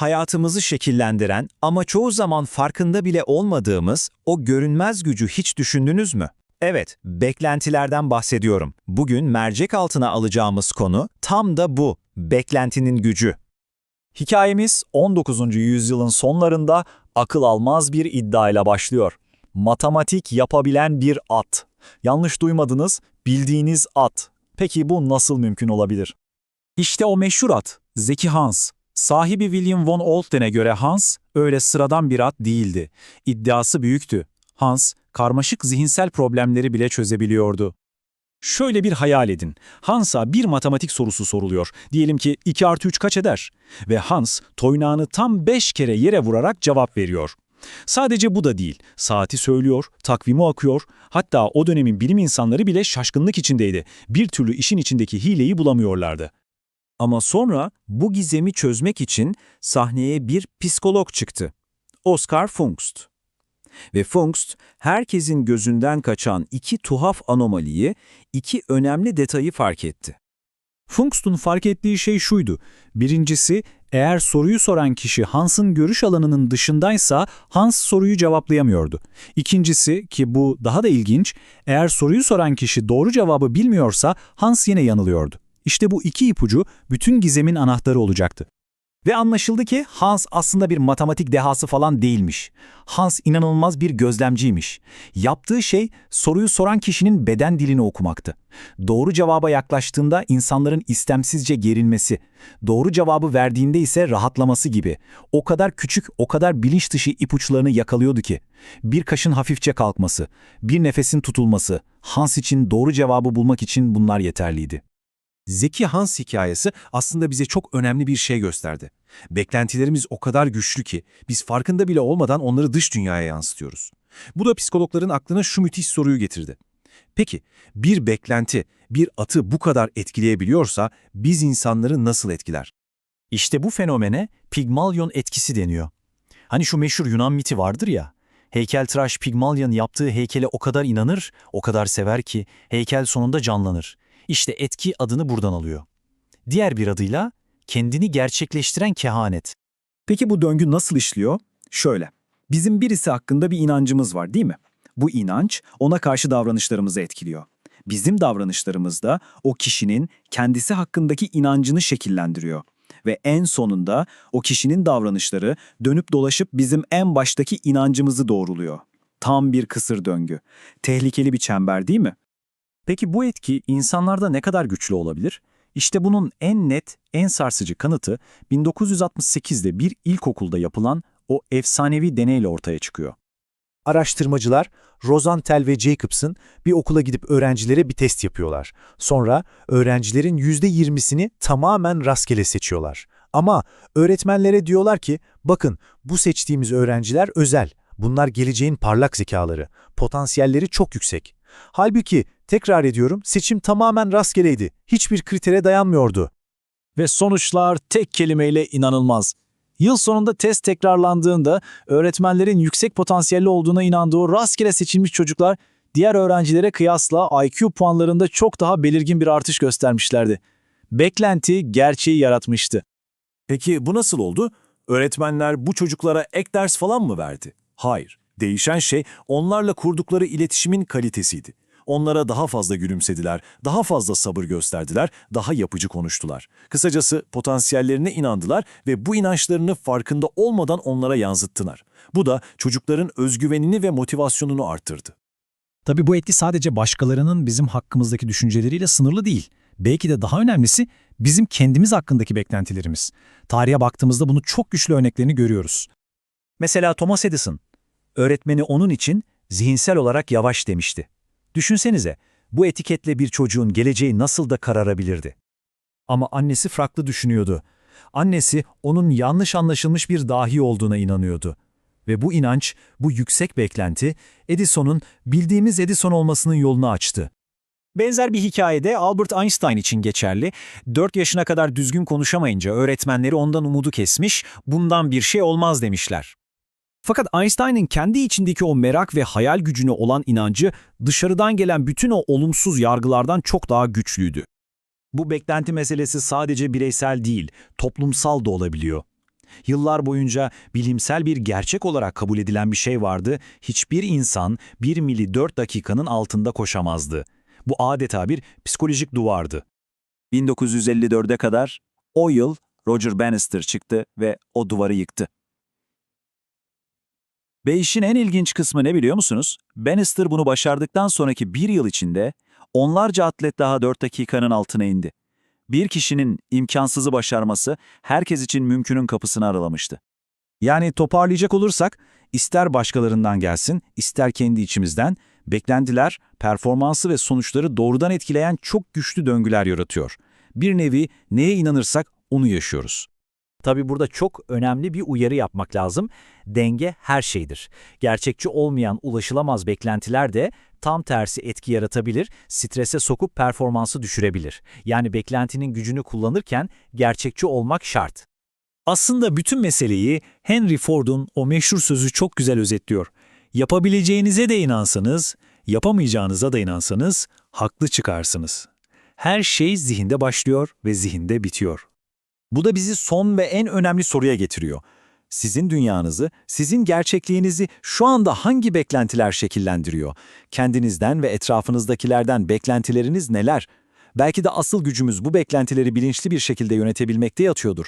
Hayatımızı şekillendiren ama çoğu zaman farkında bile olmadığımız o görünmez gücü hiç düşündünüz mü? Evet, beklentilerden bahsediyorum. Bugün mercek altına alacağımız konu tam da bu, beklentinin gücü. Hikayemiz 19. yüzyılın sonlarında akıl almaz bir iddiayla başlıyor. Matematik yapabilen bir at. Yanlış duymadınız, bildiğiniz at. Peki bu nasıl mümkün olabilir? İşte o meşhur at, Zeki Hans. Sahibi William von Olten'e göre Hans, öyle sıradan bir at değildi. İddiası büyüktü. Hans, karmaşık zihinsel problemleri bile çözebiliyordu. Şöyle bir hayal edin. Hans'a bir matematik sorusu soruluyor. Diyelim ki 2 artı 3 kaç eder? Ve Hans toynağını tam 5 kere yere vurarak cevap veriyor. Sadece bu da değil. Saati söylüyor, takvimi akıyor. Hatta o dönemin bilim insanları bile şaşkınlık içindeydi. Bir türlü işin içindeki hileyi bulamıyorlardı. Ama sonra bu gizemi çözmek için sahneye bir psikolog çıktı. Oscar Funkst. Ve Funkst, herkesin gözünden kaçan iki tuhaf anomaliyi, iki önemli detayı fark etti. Funkst'un fark ettiği şey şuydu. Birincisi, eğer soruyu soran kişi Hans'ın görüş alanının dışındaysa Hans soruyu cevaplayamıyordu. İkincisi, ki bu daha da ilginç, eğer soruyu soran kişi doğru cevabı bilmiyorsa Hans yine yanılıyordu. İşte bu iki ipucu bütün gizemin anahtarı olacaktı. Ve anlaşıldı ki Hans aslında bir matematik dehası falan değilmiş. Hans inanılmaz bir gözlemciymiş. Yaptığı şey soruyu soran kişinin beden dilini okumaktı. Doğru cevaba yaklaştığında insanların istemsizce gerilmesi, doğru cevabı verdiğinde ise rahatlaması gibi. O kadar küçük, o kadar bilinç dışı ipuçlarını yakalıyordu ki. Bir kaşın hafifçe kalkması, bir nefesin tutulması, Hans için doğru cevabı bulmak için bunlar yeterliydi. Zeki Hans hikayesi aslında bize çok önemli bir şey gösterdi. Beklentilerimiz o kadar güçlü ki biz farkında bile olmadan onları dış dünyaya yansıtıyoruz. Bu da psikologların aklına şu müthiş soruyu getirdi. Peki bir beklenti bir atı bu kadar etkileyebiliyorsa biz insanları nasıl etkiler? İşte bu fenomene Pigmalion etkisi deniyor. Hani şu meşhur Yunan miti vardır ya, heykeltıraş Pigmalion yaptığı heykele o kadar inanır, o kadar sever ki heykel sonunda canlanır. İşte etki adını buradan alıyor. Diğer bir adıyla kendini gerçekleştiren kehanet. Peki bu döngü nasıl işliyor? Şöyle, bizim birisi hakkında bir inancımız var değil mi? Bu inanç ona karşı davranışlarımızı etkiliyor. Bizim davranışlarımız da o kişinin kendisi hakkındaki inancını şekillendiriyor. Ve en sonunda o kişinin davranışları dönüp dolaşıp bizim en baştaki inancımızı doğruluyor. Tam bir kısır döngü. Tehlikeli bir çember değil mi? Peki bu etki insanlarda ne kadar güçlü olabilir? İşte bunun en net, en sarsıcı kanıtı 1968'de bir ilkokulda yapılan o efsanevi deneyle ortaya çıkıyor. Araştırmacılar Rosenthal ve Jacobs'ın bir okula gidip öğrencilere bir test yapıyorlar. Sonra öğrencilerin %20'sini tamamen rastgele seçiyorlar. Ama öğretmenlere diyorlar ki bakın bu seçtiğimiz öğrenciler özel. Bunlar geleceğin parlak zekaları. Potansiyelleri çok yüksek. Halbuki tekrar ediyorum seçim tamamen rastgeleydi. Hiçbir kritere dayanmıyordu. Ve sonuçlar tek kelimeyle inanılmaz. Yıl sonunda test tekrarlandığında öğretmenlerin yüksek potansiyelli olduğuna inandığı rastgele seçilmiş çocuklar diğer öğrencilere kıyasla IQ puanlarında çok daha belirgin bir artış göstermişlerdi. Beklenti gerçeği yaratmıştı. Peki bu nasıl oldu? Öğretmenler bu çocuklara ek ders falan mı verdi? Hayır. Değişen şey onlarla kurdukları iletişimin kalitesiydi. Onlara daha fazla gülümsediler, daha fazla sabır gösterdiler, daha yapıcı konuştular. Kısacası potansiyellerine inandılar ve bu inançlarını farkında olmadan onlara yansıttılar. Bu da çocukların özgüvenini ve motivasyonunu arttırdı. Tabii bu etki sadece başkalarının bizim hakkımızdaki düşünceleriyle sınırlı değil. Belki de daha önemlisi bizim kendimiz hakkındaki beklentilerimiz. Tarihe baktığımızda bunu çok güçlü örneklerini görüyoruz. Mesela Thomas Edison, öğretmeni onun için zihinsel olarak yavaş demişti. Düşünsenize, bu etiketle bir çocuğun geleceği nasıl da kararabilirdi. Ama annesi farklı düşünüyordu. Annesi onun yanlış anlaşılmış bir dahi olduğuna inanıyordu. Ve bu inanç, bu yüksek beklenti Edison'un bildiğimiz Edison olmasının yolunu açtı. Benzer bir hikayede Albert Einstein için geçerli. 4 yaşına kadar düzgün konuşamayınca öğretmenleri ondan umudu kesmiş, bundan bir şey olmaz demişler. Fakat Einstein'ın kendi içindeki o merak ve hayal gücüne olan inancı dışarıdan gelen bütün o olumsuz yargılardan çok daha güçlüydü. Bu beklenti meselesi sadece bireysel değil, toplumsal da olabiliyor. Yıllar boyunca bilimsel bir gerçek olarak kabul edilen bir şey vardı. Hiçbir insan 1 mili 4 dakikanın altında koşamazdı. Bu adeta bir psikolojik duvardı. 1954'e kadar o yıl Roger Bannister çıktı ve o duvarı yıktı. Ve işin en ilginç kısmı ne biliyor musunuz? Bannister bunu başardıktan sonraki bir yıl içinde onlarca atlet daha 4 dakikanın altına indi. Bir kişinin imkansızı başarması herkes için mümkünün kapısını aralamıştı. Yani toparlayacak olursak, ister başkalarından gelsin, ister kendi içimizden, beklentiler, performansı ve sonuçları doğrudan etkileyen çok güçlü döngüler yaratıyor. Bir nevi neye inanırsak onu yaşıyoruz. Tabii burada çok önemli bir uyarı yapmak lazım. Denge her şeydir. Gerçekçi olmayan ulaşılamaz beklentiler de tam tersi etki yaratabilir, strese sokup performansı düşürebilir. Yani beklentinin gücünü kullanırken gerçekçi olmak şart. Aslında bütün meseleyi Henry Ford'un o meşhur sözü çok güzel özetliyor. Yapabileceğinize de inansanız, yapamayacağınıza da inansanız haklı çıkarsınız. Her şey zihinde başlıyor ve zihinde bitiyor. Bu da bizi son ve en önemli soruya getiriyor. Sizin dünyanızı, sizin gerçekliğinizi şu anda hangi beklentiler şekillendiriyor? Kendinizden ve etrafınızdakilerden beklentileriniz neler? Belki de asıl gücümüz bu beklentileri bilinçli bir şekilde yönetebilmekte yatıyordur.